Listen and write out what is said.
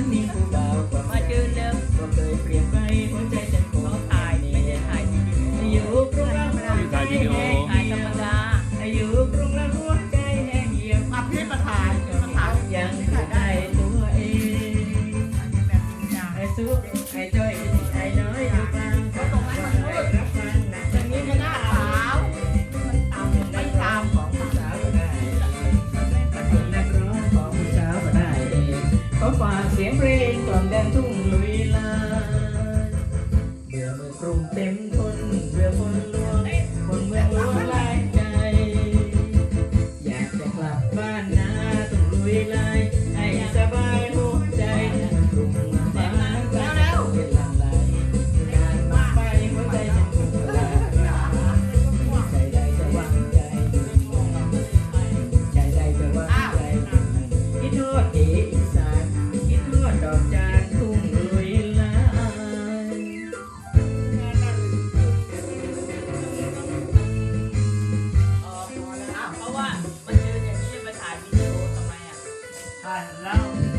ฉันมีผู้บ่าวกว่ามาเจอเดิมก็เคยเปลี่ยนไปหัวใจฉันคงเขาถ่ายไม่ได้ถ่ายวิดีโออยู่กรุงละหัวใจถ่ายวิดีโอถ่ายธรรมดาอยู่กรุงละหัวใจแห้งเหี่ยวอับพี่ประธานประธานยังได้ตัวเองไอ้ซุปไอ้จ้อยไอ้น้อย ขอฝากเสียงเพลงกล่อมแดนทุ่งลุยลาเบื่อเมืองกรุงเต็มทนเบื่อคนลวงคนเมืองลวง by her love.